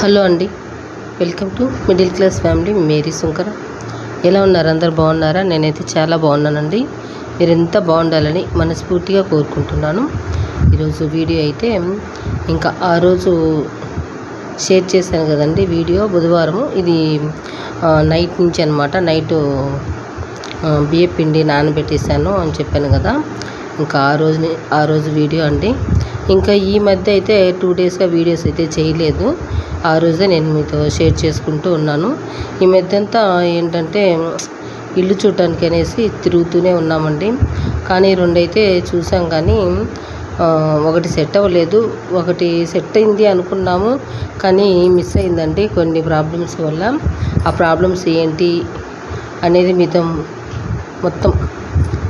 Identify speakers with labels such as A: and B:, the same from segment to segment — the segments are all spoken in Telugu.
A: హలో అండి. Welcome to middle class family. Mary Shankara. ఎలా ఉన్నారు? అందరు బాగున్నారా? నేనైతే చాలా బాగున్నానండి. మీరు ఎంత బాగుండాలని మనస్ఫూర్తిగా కోరుకుంటున్నాను. ఈరోజు వీడియో అయితే ఇంకా ఆ రోజు షేర్ చేశాను కదండి వీడియో. బుధవారం ఇది నైట్ నుంచి అనమాట నైట్ బియ్య పిండి నానబెట్టేశాను అని చెప్పాను కదా. ఇంకా ఆ రోజు ఆ రోజు వీడియో అండి. ఇంకా ఈ మధ్య అయితే టూ డేస్గా వీడియోస్ అయితే చేయలేదు. ఆ రోజే నేను మీతో షేర్ చేసుకుంటూ ఉన్నాను. ఈ మధ్య అంతా ఏంటంటే ఇల్లు చూడటానికి అనేసి తిరుగుతూనే ఉన్నామండి. కానీ రెండైతే చూసాం కానీ ఒకటి సెట్ అవ్వలేదు. ఒకటి సెట్ అయింది అనుకున్నాము కానీ మిస్ అయిందండి కొన్ని ప్రాబ్లమ్స్ వల్ల. ఆ ప్రాబ్లమ్స్ ఏంటి అనేది మీతో మొత్తం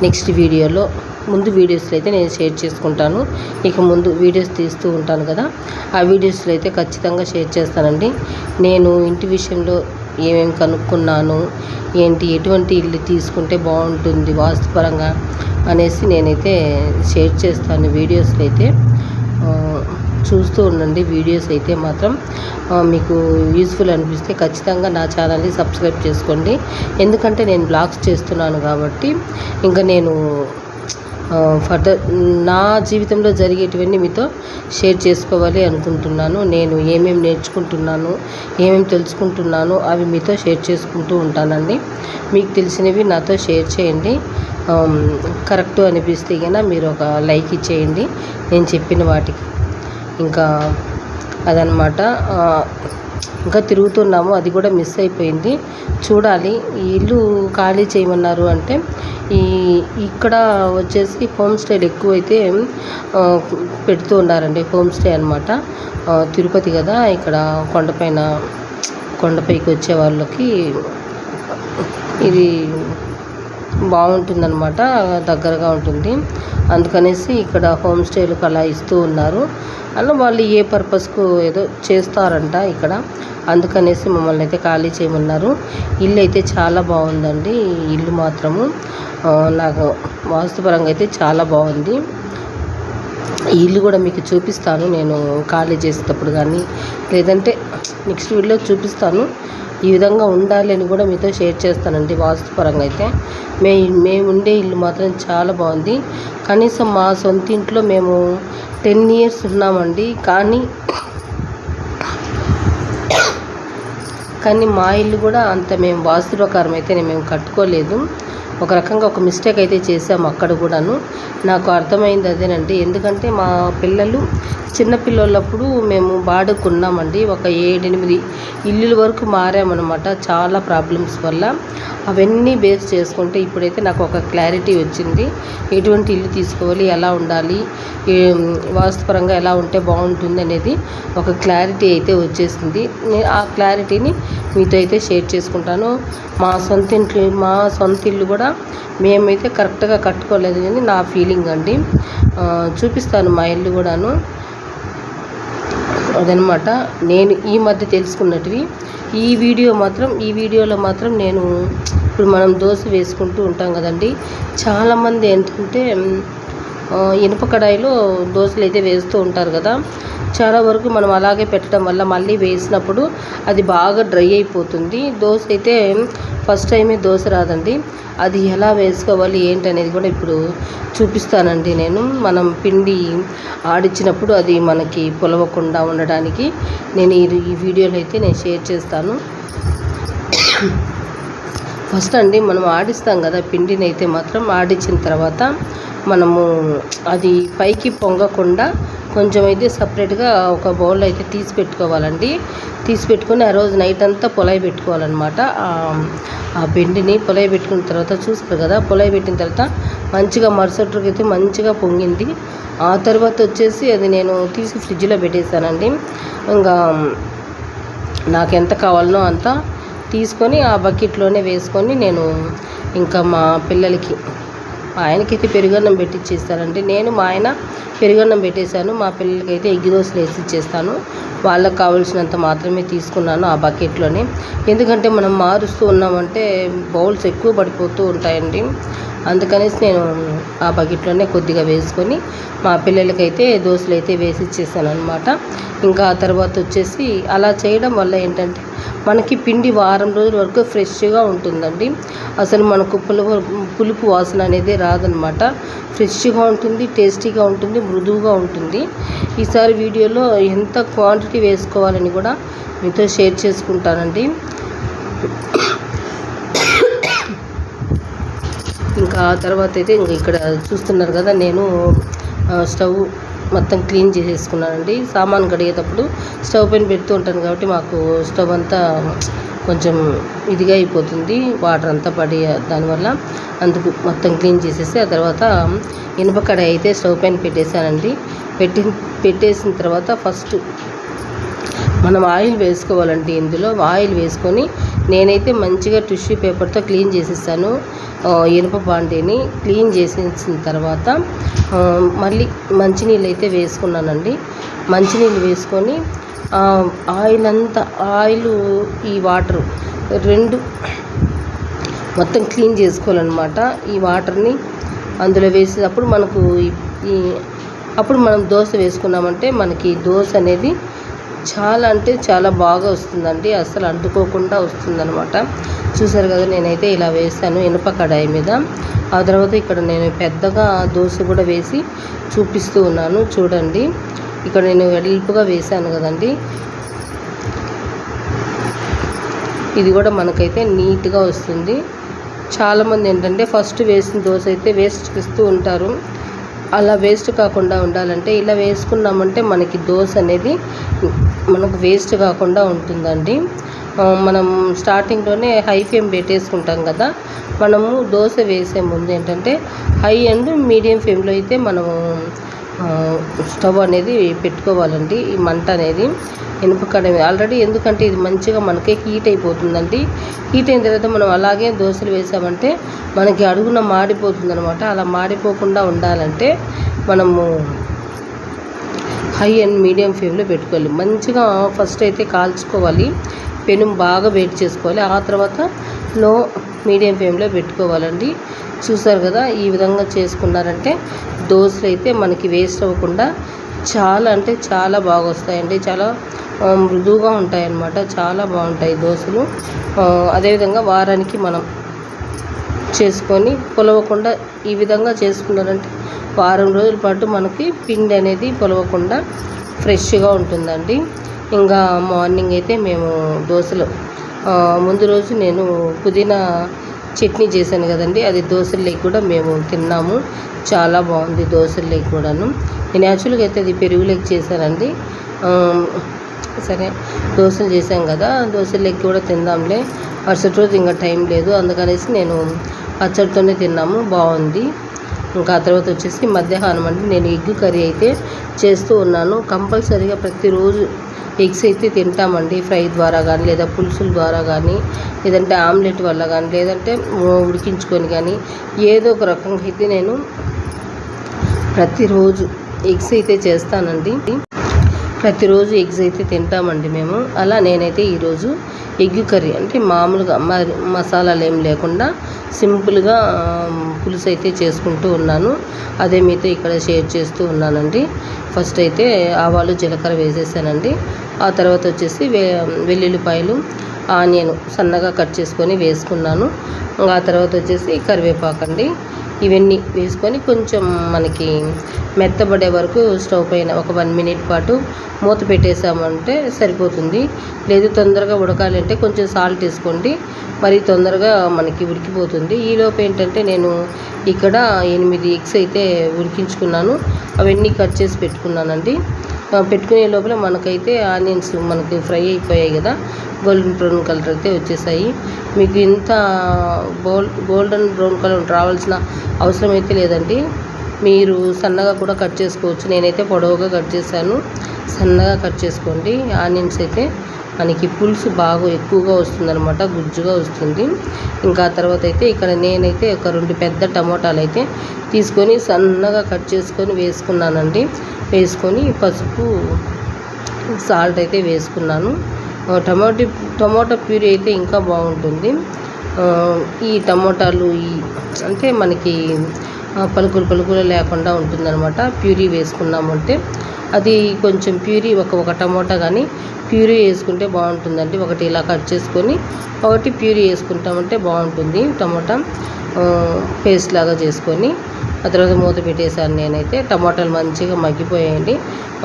A: నెక్స్ట్ వీడియోలో ముందు వీడియోస్లో అయితే నేను షేర్ చేసుకుంటాను. ఇక ముందు వీడియోస్ తీస్తూ ఉంటాను కదా ఆ వీడియోస్లో అయితే ఖచ్చితంగా షేర్ చేస్తానండి. నేను ఇంటి విషయంలో ఏమేమి కనుక్కున్నాను ఏంటి ఎటువంటి ఇల్లు తీసుకుంటే బాగుంటుంది వాస్తుపరంగా అనేసి నేనైతే షేర్ చేస్తాను వీడియోస్లో అయితే. చూస్తూ ఉండండి వీడియోస్ అయితే మాత్రం. మీకు యూస్ఫుల్ అనిపిస్తే ఖచ్చితంగా నా ఛానల్ని సబ్స్క్రైబ్ చేసుకోండి. ఎందుకంటే నేను బ్లాగ్స్ చేస్తున్నాను కాబట్టి ఇంకా నేను ఫర్దర్ నా జీవితంలో జరిగేటివన్నీ మీతో షేర్ చేసుకోవాలి అనుకుంటున్నాను. నేను ఏమేమి నేర్చుకుంటున్నాను ఏమేమి తెలుసుకుంటున్నాను అవి మీతో షేర్ చేసుకుంటూ ఉంటానండి. మీకు తెలిసినవి నాతో షేర్ చేయండి. కరెక్ట్ అనిపిస్తే కన్నా మీరు ఒక లైక్ ఇచ్చేయండి. నేను చెప్పిన వాటికి. ఇంకా అదనమాట. ఇంకా తిరుగుతున్నాము అది కూడా మిస్ అయిపోయింది. చూడాలి ఈ ఇల్లు ఖాళీ చేయమన్నారు అంటే ఈ ఇక్కడ వచ్చేసి హోమ్ స్టేలు ఎక్కువైతే పెడుతూ ఉన్నారండి హోమ్ స్టే అనమాట తిరుపతి కదా ఇక్కడ కొండపైన కొండపైకి వచ్చే వాళ్ళకి ఇది బాగుంటుందన్నమాట దగ్గరగా ఉంటుంది. అందుకనేసి ఇక్కడ హోమ్ స్టేలకు అలా ఇస్తూ ఉన్నారు. అలా వాళ్ళు ఏ పర్పస్కు ఏదో చేస్తారంట ఇక్కడ. అందుకనేసి మమ్మల్ని అయితే ఖాళీ చేయమన్నారు. ఇల్లు అయితే చాలా బాగుందండి ఈ ఇల్లు మాత్రము. నాకు వాస్తుపరంగా అయితే చాలా బాగుంది. ఈ ఇల్లు కూడా మీకు చూపిస్తాను నేను ఖాళీ చేసేటప్పుడు కానీ లేదంటే నెక్స్ట్ వీడియో చూపిస్తాను. ఈ విధంగా ఉండాలి అని కూడా మీతో షేర్ చేస్తానండి వాస్తుపరంగా అయితే. మే మేము ఉండే ఇల్లు మాత్రం చాలా బాగుంది. కనీసం మా సొంత ఇంట్లో మేము టెన్ ఇయర్స్ ఉన్నామండి. కానీ కానీ మా ఇల్లు కూడా అంత మేము వాస్తు ప్రకారం అయితే మేము కట్టుకోలేదు. ఒక రకంగా ఒక మిస్టేక్ అయితే చేసాము అక్కడ కూడాను. నాకు అర్థమైంది అదేనండి. ఎందుకంటే మా పిల్లలు చిన్నపిల్లలప్పుడు మేము బాడుకున్నామండి ఒక ఏడెనిమిది ఇల్లుల వరకు మారామన్నమాట చాలా ప్రాబ్లమ్స్ వల్ల. అవన్నీ బేస్ చేసుకుంటే ఇప్పుడైతే నాకు ఒక క్లారిటీ వచ్చింది. ఎటువంటి ఇల్లు తీసుకోవాలి ఎలా ఉండాలి వాస్తుపరంగా ఎలా ఉంటే బాగుంటుంది అనేది ఒక క్లారిటీ అయితే వచ్చేసింది. ఆ క్లారిటీని మీతో అయితే షేర్ చేసుకుంటాను. మా సొంత ఇంట్లో మా సొంత ఇల్లు కూడా మేమైతే కరెక్ట్గా కట్టుకోలేదు అని నా ఫీలింగ్ అండి. చూపిస్తాను మా ఇల్లు కూడాను. అదనమాట. నేను ఈ మధ్య తెలుసుకున్నటివి. ఈ వీడియో మాత్రం ఈ వీడియోలో మాత్రం నేను ఇప్పుడు మనం దోశ వేసుకుంటూ ఉంటాం కదండి. చాలామంది ఏంటంటే ఇనుప కడాయిలో దోశలు అయితే వేస్తూ ఉంటారు కదా. చాలా వరకు మనం అలాగే పెట్టడం వల్ల మళ్ళీ వేసినప్పుడు అది బాగా డ్రై అయిపోతుంది. దోశ అయితే ఫస్ట్ టైమే దోశ రాదండి. అది ఎలా వేసుకోవాలి ఏంటి అనేది కూడా ఇప్పుడు చూపిస్తానండి నేను. మనం పిండి ఆడించినప్పుడు అది మనకి పొలవకుండా ఉండడానికి నేను ఈ ఈ వీడియోలో అయితే నేను షేర్ చేస్తాను. ఫస్ట్ అండి మనం ఆడిస్తాం కదా పిండిని అయితే మాత్రం ఆడించిన తర్వాత మనము అది పైకి పొంగకుండా కొంచెం అయితే సపరేట్గా ఒక బౌల్ అయితే తీసి పెట్టుకోవాలండి. తీసి పెట్టుకుని ఆ రోజు నైట్ అంతా పొలై పెట్టుకోవాలన్నమాట. ఆ- పిండిని పొలై పెట్టుకున్న తర్వాత చూస్తారు కదా పొలై పెట్టిన తర్వాత మంచిగా మరుసటి అయితే మంచిగా పొంగింది. ఆ తర్వాత వచ్చేసి అది నేను తీసి ఫ్రిడ్జ్లో పెట్టేశానండి. ఇంకా నాకు ఎంత కావాలనో అంత తీసుకొని ఆ బకెట్లోనే వేసుకొని నేను ఇంకా మా పిల్లలకి మా ఆయనకైతే పెరుగన్నం పెట్టిచ్చేస్తానండి నేను మా ఆయన పెరుగన్నం పెట్టేశాను. మా పిల్లలకైతే ఎగ్గి దోశలు వేసి ఇచ్చేస్తాను. వాళ్ళకి కావాల్సినంత మాత్రమే తీసుకున్నాను ఆ బకెట్లోనే. ఎందుకంటే మనం మారుస్తూ ఉన్నామంటే బౌల్స్ ఎక్కువ పడిపోతూ ఉంటాయండి. అందుకనేసి నేను ఆ బకెట్లోనే కొద్దిగా వేసుకొని మా పిల్లలకైతే దోశలు అయితే వేసి ఇచ్చేసాను అనమాట ఇంకా ఆ తర్వాత వచ్చేసి అలా చేయడం వల్ల ఏంటంటే మనకి పిండి వారం రోజుల వరకు ఫ్రెష్గా ఉంటుందండి. అసలు మనకు పులుపు పులుపు వాసన అనేది రాదనమాట ఫ్రెష్గా ఉంటుంది టేస్టీగా ఉంటుంది మృదువుగా ఉంటుంది. ఈసారి వీడియోలో ఎంత క్వాంటిటీ వేసుకోవాలని కూడా మీతో షేర్ చేసుకుంటానండి. ఇంకా తర్వాత అయితే ఇంక ఇక్కడ చూస్తున్నారు కదా నేను స్టవ్ మొత్తం క్లీన్ చేసేసుకున్నానండి. సామాన్ కడిగేటప్పుడు స్టవ్ పైన పెడుతూ ఉంటాను కాబట్టి మాకు స్టవ్ అంతా కొంచెం ఇదిగా అయిపోతుంది వాటర్ అంతా పడి దానివల్ల. అందుకు మొత్తం క్లీన్ చేసేసి ఆ తర్వాత ఇనుప కడాయి అయితే స్టవ్ పైన పెట్టేశానండి. పెట్టి పెట్టేసిన తర్వాత ఫస్ట్ మనం ఆయిల్ వేసుకోవాలండి ఇందులో ఆయిల్ వేసుకొని నేనైతే మంచిగా టిష్యూ పేపర్తో క్లీన్ చేసేసాను ఇనుప బాండీని క్లీన్ చేసేసిన తర్వాత మళ్ళీ మంచినీళ్ళు అయితే వేసుకున్నానండి. మంచినీళ్ళు వేసుకొని ఆయిల్ అంతా ఆయిల్ ఈ వాటర్ రెండు మొత్తం క్లీన్ చేసుకోవాలన్నమాట. ఈ వాటర్ని అందులో వేసేటప్పుడు మనకు ఈ అప్పుడు మనం దోశ వేసుకున్నామంటే మనకి దోశ అనేది చాలా అంటే చాలా బాగా వస్తుందండి. అసలు అంటుకోకుండా వస్తుందన్నమాట. చూసారు కదా నేనైతే ఇలా వేసాను ఇనుప కడాయి మీద. ఆ తర్వాత ఇక్కడ నేను పెద్దగా దోశ కూడా వేసి చూపిస్తూ ఉన్నాను. చూడండి. ఇక్కడ నేను వెడల్పుగా వేసాను కదండి. ఇది కూడా మనకైతే నీట్గా వస్తుంది. చాలామంది ఏంటంటే ఫస్ట్ వేసిన దోశ అయితే వేస్ట్ ఇస్తూ ఉంటారు. అలా వేస్ట్ కాకుండా ఉండాలంటే ఇలా వేసుకున్నామంటే మనకి దోశ అనేది మనకు వేస్ట్ కాకుండా ఉంటుందండి. మనం స్టార్టింగ్లోనే హై ఫ్లేమ్ పెట్టేసుకుంటాం కదా. మనము దోశ వేసే ముందు ఏంటంటే హై అండ్ మీడియం ఫ్లేమ్లో అయితే మనము స్టవ్ అనేది పెట్టుకోవాలండి ఈ మంట అనేది. ఇనుప కడమే ఆల్రెడీ ఎందుకంటే ఇది మంచిగా మనకే హీట్ అయిపోతుందండి. హీట్ అయిన తర్వాత మనం అలాగే దోశలు వేసామంటే మనకి అడుగున మాడిపోతుంది అనమాట అలా మాడిపోకుండా ఉండాలంటే మనము హై అండ్ మీడియం ఫ్లేమ్లో పెట్టుకోవాలి. మంచిగా ఫస్ట్ అయితే కాల్చుకోవాలి. పెను బాగా వేడి చేసుకోవాలి. ఆ తర్వాత లో మీడియం ఫ్లేమ్లో పెట్టుకోవాలండి. చూసారు కదా ఈ విధంగా చేసుకున్నారంటే దోశలు అయితే మనకి వేస్ట్ అవ్వకుండా చాలా అంటే చాలా బాగా వస్తాయండి. చాలా మృదువుగా ఉంటాయన్నమాట. చాలా బాగుంటాయి దోశలు. అదేవిధంగా వారానికి మనం చేసుకొని పొలవకుండా ఈ విధంగా చేసుకున్నారంటే వారం రోజుల పాటు మనకి పిండి అనేది పొలవకుండా ఫ్రెష్గా ఉంటుందండి. ఇంకా మార్నింగ్ అయితే మేము దోశలు ముందు రోజు నేను పుదీనా చట్నీ చేశాను కదండి. అది దోశల్లోకి కూడా మేము తిన్నాము. చాలా బాగుంది దోశల్లోకి కూడాను. నేను యాక్చువల్గా అయితే అది పెరుగులోకి చేశానండి. సరే దోశలు చేశాం కదా దోశల్లోకి కూడా తిందాంలే. మరుసటి రోజు ఇంకా టైం లేదు. అందుకనేసి నేను పచ్చడితోనే తిన్నాము. బాగుంది. ఇంకా ఆ తర్వాత వచ్చేసి మధ్యాహ్నం అంటే నేను ఎగ్ కర్రీ అయితే చేస్తూ ఉన్నాను. కంపల్సరీగా ప్రతిరోజు ఎగ్స్ అయితే తింటామండి ఫ్రై ద్వారా కానీ లేదా పులుసుల ద్వారా కానీ లేదంటే ఆమ్లెట్ వల్ల కానీ లేదంటే ఉడికించుకొని కానీ ఏదో ఒక రకంగా అయితే నేను ప్రతిరోజు ఎగ్స్ అయితే చేస్తానండి. ప్రతిరోజు ఎగ్స్ అయితే తింటామండి మేము. అలా నేనైతే ఈరోజు ఎగ్ కర్రీ అంటే మామూలుగా మరి మసాలాలు ఏం లేకుండా సింపుల్గా పులుసు అయితే చేసుకుంటూ ఉన్నాను. అదే మీతో ఇక్కడ షేర్ చేస్తూ ఉన్నానండి. ఫస్ట్ అయితే ఆవాలు జీలకర్ర వేసేసానండి. ఆ తర్వాత వచ్చేసి వెల్లుల్లిపాయలు ఆనియన్ సన్నగా కట్ చేసుకొని వేసుకున్నాను. ఇంకా ఆ తర్వాత వచ్చేసి కరివేపాకు అండి. ఇవన్నీ వేసుకొని కొంచెం మనకి మెత్తబడే వరకు స్టవ్ పైన ఒక వన్ మినిట్ పాటు మూత పెట్టేసామంటే సరిపోతుంది. లేదు తొందరగా ఉడకాలంటే కొంచెం సాల్ట్ వేసుకోండి. మరి తొందరగా మనకి ఉడికిపోతుంది. ఈలోపు ఏంటంటే నేను ఇక్కడ ఎనిమిది ఎగ్స్ అయితే ఉడికించుకున్నాను. అవన్నీ కట్ చేసి పెట్టుకున్నానండి. పెట్టుకునే లోపల మనకైతే ఆనియన్స్ మనకి ఫ్రై అయిపోయాయి కదా. గోల్డెన్ బ్రౌన్ కలర్ అయితే వచ్చేసాయి. మీకు ఇంత గోల్ గోల్డెన్ బ్రౌన్ కలర్ రావాల్సిన అవసరం అయితే లేదండి. మీరు సన్నగా కూడా కట్ చేసుకోవచ్చు. నేనైతే పొడవుగా కట్ చేశాను. సన్నగా కట్ చేసుకోండి. ఆనియన్స్ అయితే మనకి పులుసు బాగా ఎక్కువగా వస్తుందనమాట గుజ్జుగా వస్తుంది. ఇంకా తర్వాత అయితే ఇక్కడ నేనైతే ఒక రెండు పెద్ద టమోటాలు అయితే తీసుకొని సన్నగా కట్ చేసుకొని వేసుకున్నానండి. వేసుకొని పసుపు సాల్ట్ అయితే వేసుకున్నాను. టమాటో టమోటా ప్యూరీ అయితే ఇంకా బాగుంటుంది. ఈ టమోటాలు ఈ అంటే మనకి పలుకులు పలుకులు లేకుండా ఉంటుందన్నమాట. ప్యూరీ వేసుకున్నామంటే. అది కొంచెం ప్యూరీ ఒక ఒక టమోటా కానీ ప్యూరీ వేసుకుంటే బాగుంటుందండి. ఒకటి ఇలా కట్ చేసుకొని ఒకటి ప్యూరీ వేసుకుంటామంటే బాగుంటుంది. టమోటా పేస్ట్ లాగా చేసుకొని ఆ తర్వాత మూత పెట్టేశాను నేనైతే. టమాటాలు మంచిగా మగ్గిపోయాయండి.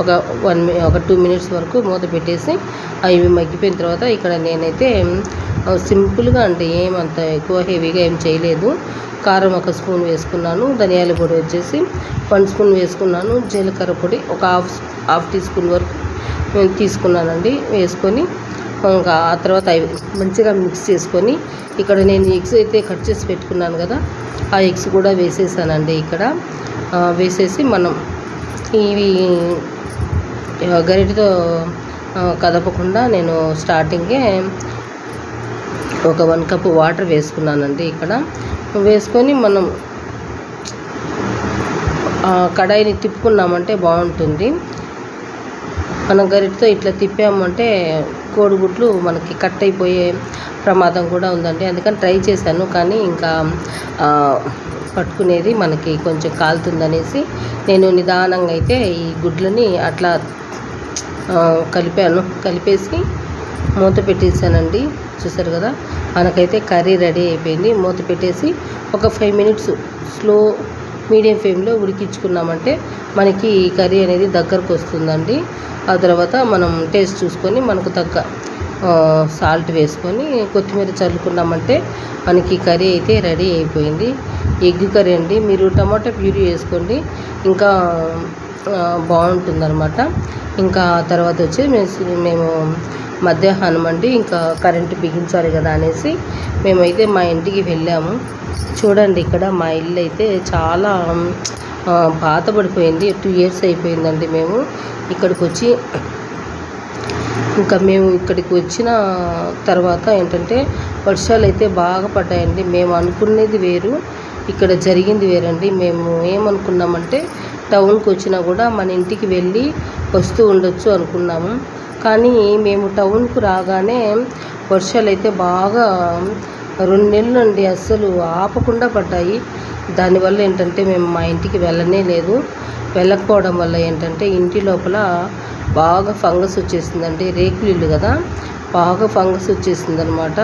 A: ఒక వన్ ఒక టూ మినిట్స్ వరకు మూత పెట్టేసి అవి మగ్గిపోయిన తర్వాత ఇక్కడ నేనైతే సింపుల్గా అంటే ఏమంత ఎక్కువ హెవీగా ఏం చేయలేదు. కారం ఒక స్పూన్ వేసుకున్నాను ధనియాల పొడి వచ్చేసి వన్ స్పూన్ వేసుకున్నాను జీలకర్ర పొడి ఒక హాఫ్ హాఫ్ టీ స్పూన్ వరకు నేను తీసుకున్నానండి వేసుకొని ఇంకా ఆ తర్వాత మంచిగా మిక్స్ చేసుకొని ఇక్కడ నేను ఎగ్స్ అయితే కట్ చేసి పెట్టుకున్నాను కదా ఆ ఎగ్స్ కూడా వేసేసానండి ఇక్కడ. వేసేసి మనం ఇవి గరిటతో కదపకుండా నేను స్టార్టింగే ఒక వన్ కప్ వాటర్ వేసుకున్నానండి ఇక్కడ. వేసుకొని మనం కడాయిని తిప్పుకున్నామంటే బాగుంటుంది. మనం గరిటతో ఇట్లా తిప్పామంటే కోడిగుడ్లు మనకి కట్ అయిపోయే ప్రమాదం కూడా ఉందండి. అందుకని ట్రై చేశాను కానీ ఇంకా పట్టుకునేది మనకి కొంచెం కాలుతుందనేసి నేను నిదానంగా అయితే ఈ గుడ్లని అట్లా కలిపాను. కలిపేసి మూత పెట్టేసానండి చూసారు కదా? మనకైతే కర్రీ రెడీ అయిపోయింది. మూత పెట్టేసి ఒక ఫైవ్ మినిట్స్ స్లో మీడియం ఫ్లేమ్లో ఉడికించుకున్నామంటే మనకి ఈ కర్రీ అనేది దగ్గరకు వస్తుందండి. ఆ తర్వాత మనం టేస్ట్ చూసుకొని మనకు తగ్గ సాల్ట్ వేసుకొని కొత్తిమీర చల్లుకున్నామంటే మనకి కర్రీ అయితే రెడీ అయిపోయింది. ఎగ్ కర్రీ అండి. మీరు టమాటా ప్యూరీ వేసుకోండి. ఇంకా బాగుంటుందన్నమాట. ఇంకా తర్వాత వచ్చి మేము మేము మధ్యాహ్నం అండి ఇంకా కరెంటు బిగించాలి కదా అనేసి మేమైతే మా ఇంటికి వెళ్ళాము. చూడండి ఇక్కడ మా ఇల్లు అయితే చాలా బాధపడిపోయింది. టూ ఇయర్స్ అయిపోయిందండి మేము ఇక్కడికి వచ్చి ఇంకా మేము ఇక్కడికి వచ్చిన తర్వాత ఏంటంటే వర్షాలు అయితే బాగా పడ్డాయండి. మేము అనుకునేది వేరు ఇక్కడ జరిగింది వేరండి. మేము ఏమనుకున్నామంటే టౌన్కి వచ్చినా కూడా మన ఇంటికి వెళ్ళి వస్తూ ఉండొచ్చు అనుకున్నాము. కానీ మేము టౌన్కు రాగానే వర్షాలు అయితే బాగా రెండు నెలలు అండి అస్సలు ఆపకుండా పడ్డాయి. దానివల్ల ఏంటంటే మేము మా ఇంటికి వెళ్ళనే లేదు. వెళ్ళకపోవడం వల్ల ఏంటంటే ఇంటి లోపల బాగా ఫంగస్ వచ్చేసిందండి. రేకులు ఇల్లు కదా బాగా ఫంగస్ వచ్చేసిందనమాట.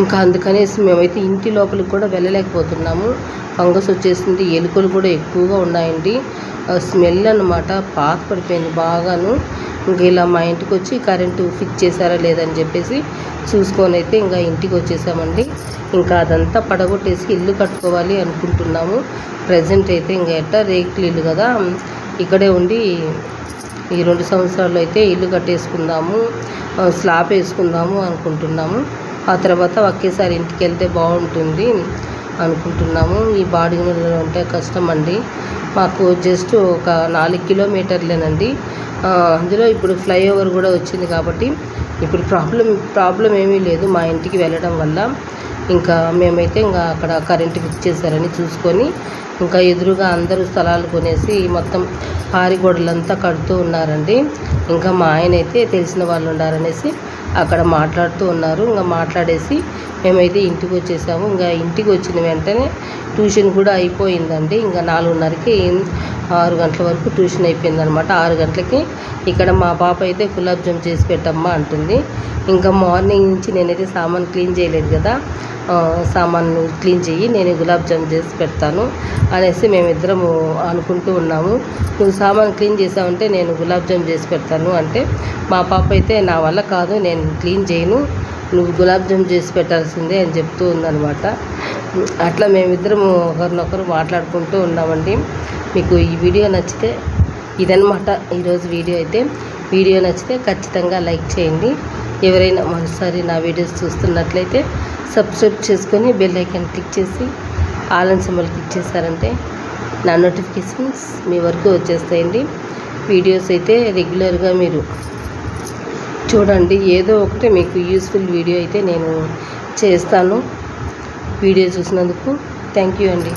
A: ఇంకా అందుకనేసి మేమైతే ఇంటి లోపలికి కూడా వెళ్ళలేకపోతున్నాము. ఫంగస్ వచ్చేసింది. ఎలుకలు కూడా ఎక్కువగా ఉన్నాయండి. స్మెల్ అనమాట పాత పడిపోయింది బాగాను. ఇంక ఇలా మా ఇంటికి వచ్చి కరెంటు ఫిక్స్ చేశారా లేదని చెప్పేసి చూసుకొని అయితే ఇంకా ఇంటికి వచ్చేసామండి. ఇంకా అదంతా పడగొట్టేసి ఇల్లు కట్టుకోవాలి అనుకుంటున్నాము. ప్రజెంట్ అయితే ఇంకా ఎట్టా రేకులు ఇల్లు కదా. ఇక్కడే ఉండి ఈ రెండు సంవత్సరాలు అయితే ఇల్లు కట్టేసుకుందాము స్లాబ్ వేసుకుందాము అనుకుంటున్నాము. ఆ తర్వాత ఒకేసారి ఇంటికి వెళ్తే బాగుంటుంది. అనుకుంటున్నాము. ఈ బాడిగలో ఉంటే కష్టం అండి మాకు జస్ట్ ఒక నాలుగు కిలోమీటర్లేనండి. అందులో ఇప్పుడు ఫ్లైఓవర్ కూడా వచ్చింది కాబట్టి ఇప్పుడు ప్రాబ్లం ప్రాబ్లం ఏమీ లేదు మా ఇంటికి వెళ్ళడం వల్ల. ఇంకా మేమైతే ఇంకా అక్కడ కరెంటు ఫిక్స్ చేశారని చూసుకొని ఇంకా ఎదురుగా అందరూ స్థలాలు కొనేసి మొత్తం పారిగోడలంతా కడుతూ ఉన్నారండి. ఇంకా మా ఆయన అయితే తెలిసిన వాళ్ళు ఉండారనేసి అక్కడ మాట్లాడుతూ ఉన్నారు. ఇంకా మాట్లాడేసి మేమైతే ఇంటికి వచ్చేసాము. ఇంకా ఇంటికి వచ్చిన వెంటనే ట్యూషన్ కూడా అయిపోయిందండి. ఇంకా నాలుగున్నరకి ఆరు గంటల వరకు ట్యూషన్ అయిపోయిందనమాట ఆరు గంటలకి ఇక్కడ మా పాప అయితే గులాబ్ జామ్ చేసి పెట్టమ్మా అంటుంది. ఇంకా మార్నింగ్ నుంచి నేనైతే సామాన్ క్లీన్ చేయలేదు కదా. సామాన్ క్లీన్ చెయ్యి నేను గులాబ్ జామ్ చేసి పెడతాను అనేసి మేమిద్దరము అనుకుంటూ ఉన్నాము. నువ్వు సామాన్ క్లీన్ చేసావంటే నేను గులాబ్ జామ్ చేసి పెడతాను అంటే మా పాప అయితే నా వల్ల కాదు నేను క్లీన్ చేయను. నువ్వు గులాబ్ జామ్ చేసి పెట్టాల్సిందే అని చెప్తూ ఉందన్నమాట. అట్లా మేమిద్దరము ఒకరినొకరు మాట్లాడుకుంటూ ఉన్నామండి. మీకు ఈ వీడియో నచ్చితే ఇదనమాట ఈరోజు వీడియో అయితే. వీడియో నచ్చితే ఖచ్చితంగా లైక్ చేయండి. ఎవరైనా మరోసారి నా వీడియోస్ చూస్తున్నట్లయితే సబ్స్క్రైబ్ చేసుకొని బెల్ ఐకాన్ క్లిక్ చేసి ఆలన్ సింబల్ క్లిక్ చేశారంటే నా నోటిఫికేషన్స్ మీ వరకు వచ్చేస్తాయండి. వీడియోస్ అయితే రెగ్యులర్గా మీరు చూడండి ఏదో ఒకటి మీకు యూస్ఫుల్ వీడియో అయితే నేను చేస్తాను. వీడియో చూసినందుకు థ్యాంక్ యూ అండి.